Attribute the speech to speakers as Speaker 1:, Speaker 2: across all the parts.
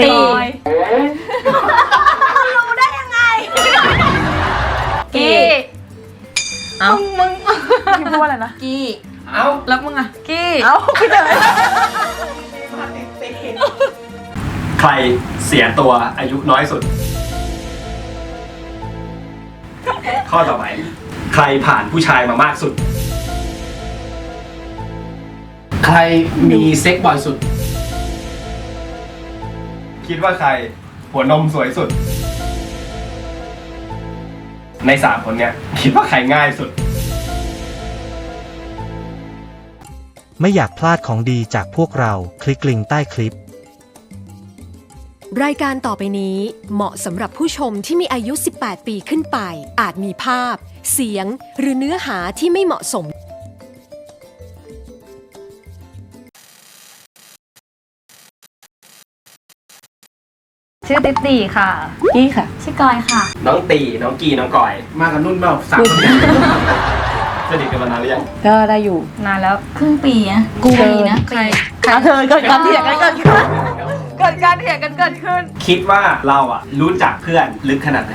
Speaker 1: ตี
Speaker 2: รู้ได้ยังไง
Speaker 1: กี้
Speaker 3: เอ้า
Speaker 1: มึง
Speaker 3: พี่พูดว่าอะไรนะ
Speaker 2: กี้
Speaker 4: เอ้า
Speaker 1: แล้วมึงอะกี้
Speaker 3: เอ้าพี่เจอ
Speaker 4: ใครเสียตัวอายุน้อยสุด ข้อต่อไป ใครผ่านผู้ชายมามากสุด
Speaker 5: ใครมีเซ็กบ่อยสุด
Speaker 4: คิดว่าใครหัวนมสวยสุด ในสามคนเนี้ยคิดว่าใครง่ายสุด
Speaker 6: ไม่อยากพลาดของดีจากพวกเราคลิกลิงก์ใต้คลิป
Speaker 7: รายการต่อไปนี้เหมาะสำหรับผู้ชมที่มีอายุ 18 ปีขึ้นไป อาจมีภาพ เสียง หรือเนื้อหาที่ไม่เหมาะสม
Speaker 1: ชื่อติ๊ตีค่ะ
Speaker 3: กี้ค่ะ
Speaker 2: ชื่อกอยค่ะ
Speaker 4: น้องตี น้องกี น้องกอย
Speaker 5: มากับนุ่นเปล่าสามคนเนี่ย
Speaker 4: สนิทกันมานานหรือยัง
Speaker 3: ก็ได้อยู่
Speaker 1: นานแล้ว
Speaker 2: ครึ่งปีนะ
Speaker 3: กู
Speaker 2: ปีนะ
Speaker 1: ใคร
Speaker 3: อะเธอเกิดการเถียงกันเกิดขึ้น
Speaker 1: เกิดการเถียงกันเกิดขึ้น
Speaker 4: คิดว่าเราอะรู้จักเพื่อนลึกขนาดไหน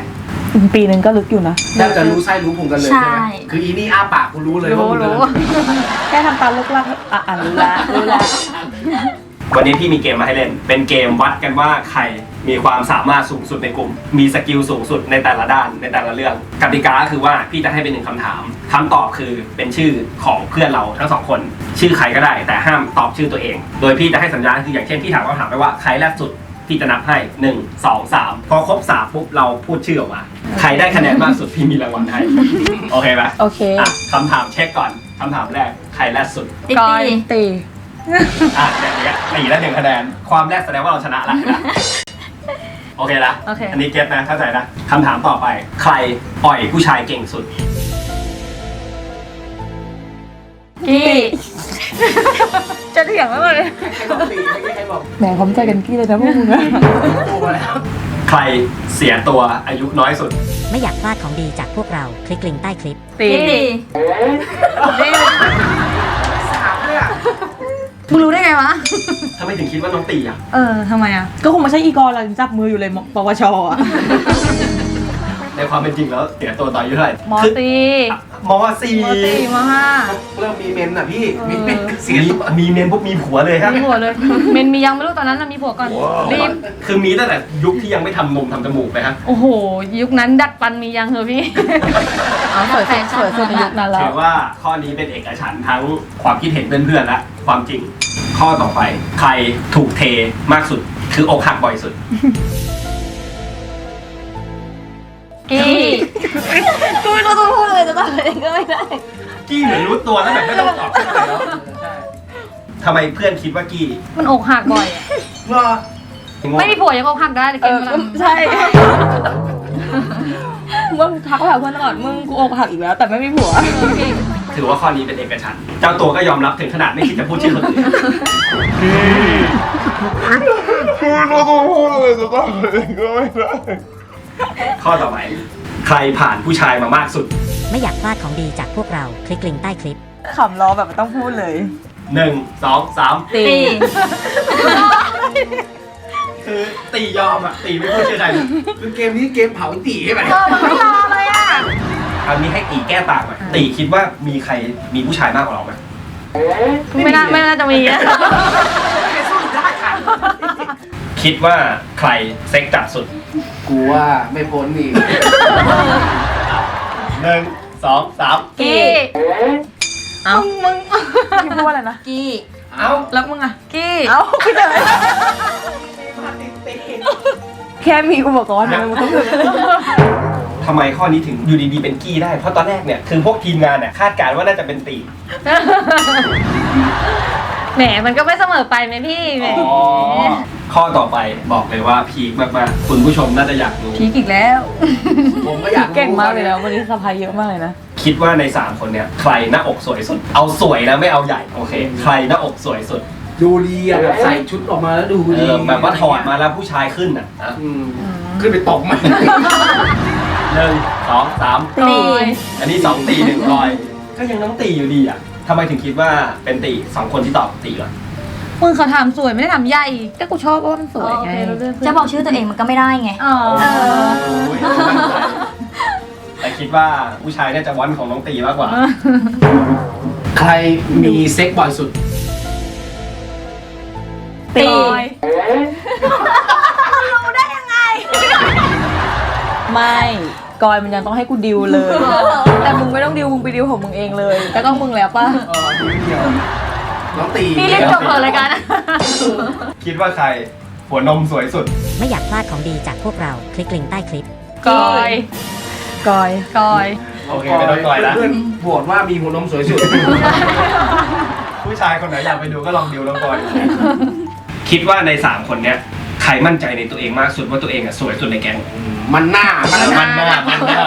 Speaker 3: ปีหนึ่งก็ลึกอยู่นะ
Speaker 5: แทบจะรู้ไส้รู้พุงกันเลยใช่ไหมคืออีนี่อ้าปากกูรู้เลยว่า
Speaker 1: รู้
Speaker 5: มึง
Speaker 1: รู้
Speaker 3: แค่ทำตาลึกลักอะอ่านรู้แล้วรู้แล้ว
Speaker 4: วันนี้พี่มีเกมมาให้เล่น เป็นเกมวัดกันว่าใคร มีความสามารถสูงสุดในกลุ่ม มีสกิลสูงสุดในแต่ละด้านในแต่ละเรื่องกติกาก็คือว่าพี่จะให้เป็นหนึ่งคำถามคำตอบคือเป็นชื่อของเพื่อนเราทั้งสองคน ชื่อใครก็ได้ แต่ห้ามตอบชื่อตัวเอง โดยพี่จะให้สัญญาณคืออย่างเช่นพี่ถามคำถามไปว่าใครแรกสุดพี่จะนับให้ 1 2 3 พอครบสามปุ๊บเราพูดชื่อออกมา ใครได้คะแนนมากสุดพี่มีรางวัลให้ โอเคไหม
Speaker 3: โอเค
Speaker 4: อะคำถามเช็คก่อนคำถามแรกใครแรกสุด
Speaker 2: ติ๊
Speaker 1: กอย
Speaker 2: ตี้
Speaker 3: ตี
Speaker 4: อะอย่างเงี้ยตีแล้วหนึ่งคะแนน ความแรกแสดงว่าเราชนะละนะ โอเคละ
Speaker 1: โอเค
Speaker 4: อันนี้เก็ตนะเข้าใจนะคำถามต่อไป ใครอ่อยผู้ชายเก่งสุด
Speaker 1: กี้จะเถียงไม่หมดเลย
Speaker 5: ใครบอกตีไม่ใช่ใครบอก
Speaker 3: แหมพร้อมใจกันกี้เลยนะพวกมึงอะ
Speaker 5: โอ้มาแล้ว
Speaker 4: ใครเสียตัวอายุน้อยสุด
Speaker 8: ไม่อยากพลาดของดีจากพวกเรา คลิกลิงก์ใต้คลิป
Speaker 1: ตี
Speaker 2: ตี้
Speaker 5: สามเลยอะ
Speaker 1: มึงรู้ได้ไงวะ
Speaker 4: ทำไมถึงคิดว่าน้องตีอะ
Speaker 1: เออทำไมอะ
Speaker 3: ก็คงไม่ใช่อีกอร์เรายังจับมืออยู่เลยปวชอะ
Speaker 4: ใน ความเป็นจริงแล้วเสียตัวตอนอายุเท่าไหร่
Speaker 1: มอ
Speaker 4: คือ
Speaker 1: ตี
Speaker 4: มสี่
Speaker 1: มอตีมห้า
Speaker 5: เริ่มมีเมนอะพี่มีเมนเสีย
Speaker 4: มีมีเมนปุ๊บมีผัวเลยครับ
Speaker 1: มีผัวเลยเมนมียังไม่รู้ตอนนั้นนะมีผัวก่อนรีบ
Speaker 4: คือมีตั้งแต่ยุคที่ยังไม่ทำนมทำจมูกไปครับ
Speaker 1: โอ้โห ยุคนั้นดัดฟันมียังเหรอพี่
Speaker 3: เอาสวยสุดสวยสุดในยุคนั้นแล้
Speaker 4: ถื
Speaker 3: ว
Speaker 4: อว่าข้อนี้เป็นเอกฉันท์ทั้งความคิดเห็นเพื่อนๆและความจริง ข้อต่อไป ใครถูกเทมากสุด คืออกหักบ่อยสุด
Speaker 1: กี้
Speaker 3: กูไม่รู้จะพูดอะไรจะตอบเองก็ไม่ได้
Speaker 4: กี้เหมือนรู้ตัวแล้วแบบไม่ต้องตอบอะไรแล้ว
Speaker 5: ใช่
Speaker 4: ทำไมเพื่อนคิดว่ากี้
Speaker 1: มันอกหักบ่อยอะ
Speaker 5: เมื่อ
Speaker 1: ไม่มีผัวยังอกหักได้เลย
Speaker 3: เอ
Speaker 1: เก่ง
Speaker 3: อ
Speaker 1: มาก
Speaker 3: ใช่มึงทักไปหาเพื่อนตลอดมึงกูอกหักอีกแล้ว แต่ไม่มีผัว
Speaker 4: ถือว่าข้อนี้เป็นเอกฉันท์เจ้าตัวก็ยอมรับถึงขนาดไม่คิดจะพูดชื่อคนอื่น ข้อต่อไป ใครผ่านผู้ชายมามากสุด
Speaker 8: ไม่อยากพลาดของดีจากพวกเราคลิกลิงก์ใต้คลิป
Speaker 3: ขำล้อแบบไม่ต้องพูดเลย
Speaker 4: หนึ่งสองสาม
Speaker 1: ตี
Speaker 2: ตี้
Speaker 4: คือตียอมอะ ตีไม่พูดชื่อใครเลย
Speaker 5: คือเกมนี้เกมเผาตีใช่ไหม
Speaker 1: เออมันไม่รอเลยอะ
Speaker 4: คราวนี้ให้ตีแก้ต่างหน่อยตีคิดว่ามีใครมีผู้ชายมากกว่าเราไหม
Speaker 1: ไม่น่าไม่น่าจะมีอะ
Speaker 5: สู้ได้ค่ะ
Speaker 4: คิดว่าใครเซ็กจัดสุด
Speaker 5: กูว่าไม่พ้นนี่
Speaker 4: หนึ่งสองสาม
Speaker 1: กี้
Speaker 3: เอ้า
Speaker 1: มึง
Speaker 3: พี่พูดว่าอะไรนะ
Speaker 2: กี้
Speaker 4: เอ้า
Speaker 1: แล้วมึงอะกี้
Speaker 3: เอ้าพี่เจอแค่มีอุปกรณ์นะมึงต้องพูด
Speaker 4: ทำไมข้อนี้ถึงอยู่ดีๆเป็นกี้ได้ เพราะตอนแรกเนี่ย คือพวกทีมงานเนี่ยคาดการณ์ว่าน่าจะเป็นตี
Speaker 1: แหมมันก็ไม่เสมอไปไหมพี่แหม
Speaker 4: ข้อต่อไปบอกเลยว่าพีคมากๆ คุณผู้ชมน่าจะอยากรู้
Speaker 1: พีกอีกแล้ว
Speaker 5: ผมก็อยากรู้
Speaker 3: เก่งมากเลยนะวันนี้สะพายเยอะมากเลยนะ
Speaker 4: คิดว่าใน 3 คนเนี่ยใครหน้าอกสวยสุด เอาสวยนะไม่เอาใหญ่โอเค ใครหน้าอกสวยสุด
Speaker 5: ดูดีอะแบบใส่ชุดออกมาแล้วดู
Speaker 4: เอ
Speaker 5: ดี
Speaker 4: อแบบว่าถอดมาแล้วผู้ชายขึ้นอะอะ
Speaker 5: อืมขึ้นไปตกมัน
Speaker 4: หนึ่งสองสาม
Speaker 1: ตี
Speaker 4: อันนี้สองตีหนึ่งรอย ก็ยังน้องตีอยู่ดีอะทำไมถึงคิดว่าเป็นตีสองคนที่ตอบตีก่อน
Speaker 1: มึงเขาถามสวยไม่ได้ถามใหญ่ก็กูชอบว่ามันสวยไง
Speaker 2: จะบอกชื่อตัวเองมันก็ไม่ได้ไง
Speaker 1: อ๋อ
Speaker 2: เออ
Speaker 4: แต่คิดว่าผู้ชายน่าจะวันของน้องตีมากกว่า
Speaker 5: ใครมีเซ็กบ่อยสุด
Speaker 1: ตี
Speaker 3: ไม่กอยมันยังต้องให้กูดิวเลย แต่มึงไม่ต้องดิวมึงไปดิวของมึงเองเลยก็ต้องมึงแล้วป่ะ
Speaker 5: เออดูเดียว น้องตี
Speaker 1: นี่รีบจบเถอะรายการ
Speaker 4: คิดว่าใครหัวนมสวยสุด
Speaker 8: ไม่อยากพลาดของดีจากพวกเรา คลิกลิงก์ใต้คลิป
Speaker 1: กอย
Speaker 3: กอย
Speaker 1: กอย
Speaker 4: โอเคไม่ต้องก่อยละ
Speaker 5: เพื่อนๆโหวตว่ามีหัวนมสวยสุด
Speaker 4: ผู้ชายคนไหนอยากไปดูก็ลองดิวลองก่อน คิดว่าใน 3 คนเนี้ยใครมั่นใจในตัวเองมากสุดว่าตัวเองอะสวยสุดในแก๊ง
Speaker 5: มันหน้า มันหน้า
Speaker 4: มันหน้ามันหน้า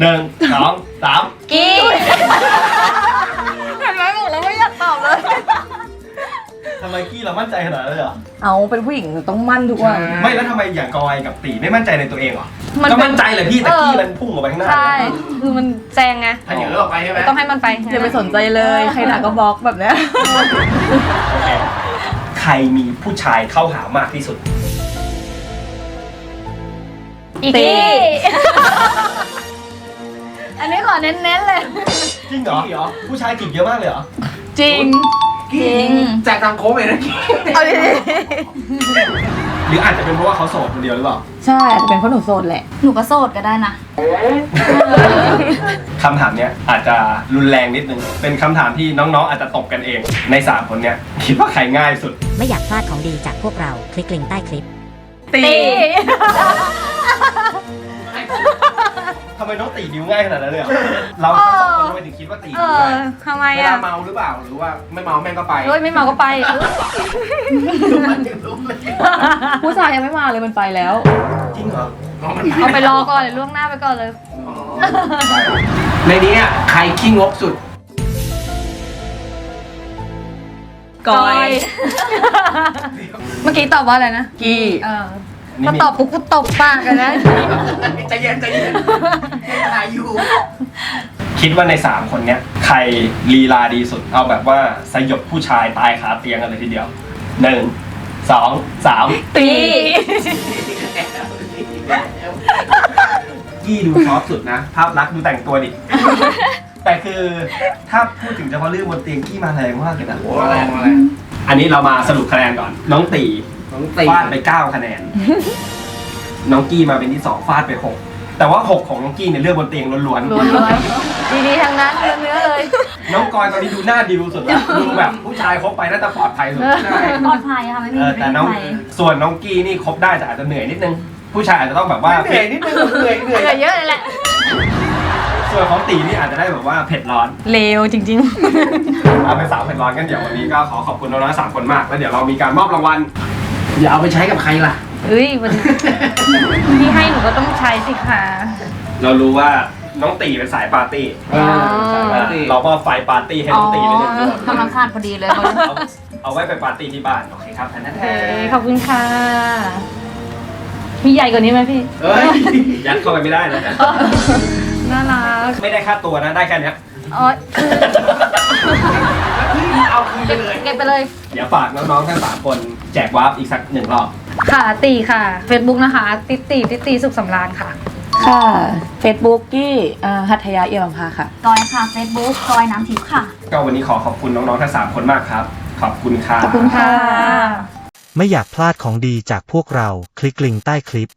Speaker 4: หนึ่งสองสาม
Speaker 1: กี้
Speaker 4: ทำไมกี้เรามั่นใจขนาดนั้นเลยเหรอ
Speaker 3: เอาเป็นผู้หญิงต้องมั่นทุกวัน
Speaker 4: ไม่แล้วทำไมอย่างกอยกับตีไม่มั่นใจในตัวเองเหรอ
Speaker 1: มัน
Speaker 4: ก็
Speaker 1: เป็น
Speaker 4: มั่นใจเลยพี่แต่
Speaker 1: เออ
Speaker 4: กี้มันพุ่งออกไปข้างหน้า
Speaker 1: ใช่ คือมันแซงไง
Speaker 5: ถ้าอย่างนี้ออกไปใช่ไหม
Speaker 1: ต้องให้มันไป
Speaker 3: อย่าไปสนใจเลย ใครด่าก็บล็อกแบบเนี้ย
Speaker 4: โอเคใครมีผู้ชายเข้าหามากที่สุด
Speaker 1: อีกกี้อันนี้ขอเน้นๆเลย
Speaker 4: จริงเหรอ ผู้ชายจีบเยอะมากเลยเหรอ
Speaker 1: จริง
Speaker 5: จริงแจกทางโค้งเลยนะกี้
Speaker 3: เอาดิ
Speaker 4: หรืออาจจะเป็นเพราะว่าเขาโสดคนเดียวหรือเปล่า
Speaker 3: ใช่อาจจะเป็นเพราะหนูโสดแหละ
Speaker 2: หนูก็โสดก็ได้นะ
Speaker 4: คำถามเนี้ยอาจจะรุนแรงนิดนึง เป็นคำถามที่น้องๆ อาจจะตกกันเอง ใน3คนเนี้ยคิดว่าใครง่ายสุด
Speaker 8: ไม่อยากพลาดของดีจากพวกเรา คลิกลิงก์ใต้คลิป
Speaker 1: ตี
Speaker 4: ทำ ไมน้องตีนิ้วง่ายขนาดนั้นเลยเหรอเราทั้งสองคนทำไมถึงคิดว่าตี
Speaker 1: เอ
Speaker 4: นิ้ว
Speaker 1: อ
Speaker 4: ง่าย
Speaker 1: ทำไม
Speaker 5: เว
Speaker 1: อะ
Speaker 5: ลาเมาหรือเปล่าหรือว่าไม่เมาแม่งก็ไป
Speaker 1: เฮ้ยไม่เมาก็ไป
Speaker 3: ผู้ชายยังไม่มาเลยมันไปแล้ว
Speaker 4: จริงเหรอ
Speaker 1: เอาไปรอก่อนเลยล่วงหน้าไปก่อนเลย
Speaker 5: ในนี้อะใครขี้งกสุด
Speaker 3: กอย
Speaker 1: เมื่อกี้ตอบว่าอะไรนะ
Speaker 3: กี้
Speaker 1: เออ
Speaker 4: นี่
Speaker 1: ถ้า
Speaker 4: มี
Speaker 1: ตอบปุ๊บกูตบปากกันนะ
Speaker 5: ใจเย็นใจเย็นยังถ่ายอยู่
Speaker 4: คิดว่าใน 3 คนเนี้ยใครลีลาดีสุด เอาแบบว่าสยบผู้ชายตายคาเตียงกันเลยทีเดียวหนึ่งสองสาม
Speaker 1: ตี
Speaker 4: กี้ดูซอฟต์สุดนะ ภาพลักษณ์ดูแต่งตัวดิ แต่คือถ้าพูดถึงเฉพาะเรื่องบนเตียงกี้มาแรงมากเลยนะ
Speaker 5: โอ้อะไรอะไร
Speaker 4: อันนี้เรามาสรุปคะแนนก่อน น้องตี
Speaker 5: น้องตี
Speaker 4: ฟาดไป 9 คะแนน น้องกี้มาเป็นที่2ฟาดไป 6 แต่ว่า 6 ของน้องกี้เนี่ยเลือกบนเตียงล้วน
Speaker 1: ล้วนๆดีๆทางนั้นเนื้อๆเลย
Speaker 4: ๆ น้องกอยตอนนี้ดูหน้าดิวสุดแล้วดูแบบผู้ชายคบไปน่าจะปลอดภัยสุด
Speaker 5: ใช่
Speaker 2: ปลอดภัยค่ะไม่มี
Speaker 4: เออ
Speaker 2: ไม่
Speaker 4: แต่
Speaker 2: มี
Speaker 4: น้อง
Speaker 2: ใคร
Speaker 4: ส่วนน้องกี้นี่คบได้แต่อาจจะเหนื่อยนิดนึง ผู้ชายอาจจะต้องแบบว่า
Speaker 5: เหนื่อยนิดนึงเหนื่อยเหนื่อย
Speaker 1: เหลือเยอะเลยแหละ
Speaker 4: ส่วนของตีนี่อาจจะได้แบบว่าเผ็ดร้อน
Speaker 1: เลวจริง
Speaker 4: เอาเป็นสาวเผ็ดร้อนกันเดี๋ยววันนี้ก็ขอขอบคุณน้องๆสามคนมาก แล้วเดี๋ยวเรามีการมอบรางวัล
Speaker 5: อย่าเอาไปใช้กับใครล่ะ
Speaker 1: ๆเอ้ยวันที่ให้หนูก็ต้องใช้สิคะ
Speaker 4: เรารู้ว่าน้องตีเป็นสายปาร์ตี้
Speaker 5: เออใช่
Speaker 4: อ่าเราก็ไฟปาร์ตี้ให้น้องตีไปหนึ่งดวง
Speaker 2: กำลังขาดพอดีเลย
Speaker 4: เอาเอาไว้ไปปาร์ตี้ที่บ้านโอเคครับแทน
Speaker 1: โอเคขอบคุณค่ะ มีใหญ่กว่านี้ไหมพี่
Speaker 5: เอ้ย
Speaker 4: ยัดเข้าไปไม่ได้นะ
Speaker 1: น่ารัก
Speaker 4: ไม่ได้ค่าตัวนะได้แค่เนี้ย
Speaker 1: อ๋อ
Speaker 5: พี่เอาคืนไป
Speaker 1: เก็บ
Speaker 5: เลย
Speaker 1: เก็บไปเลย
Speaker 4: เดี๋ยวฝากน้องๆทั้งสามคน แจกวาร์ปอีกสักหนึ่งรอบ
Speaker 1: ค่ะตีค่ะ Facebook นะคะ ติดตีติดตีสุขสำราญค่ะ
Speaker 3: ค่ะ Facebook กี้อ่าหัตถยาเอี่ยมพาค่ะ
Speaker 2: กอยค่ะ Facebook กอยน้ำทิพย์ค่ะ
Speaker 4: ก็วันนี้ขอขอบคุณน้องๆทั้งสามคนมากครับ ขอบคุณค่ะ
Speaker 1: ขอบคุณค่ะ
Speaker 6: ไม่อยากพลาดของดีจากพวกเราคลิกลิงก์ใต้คลิป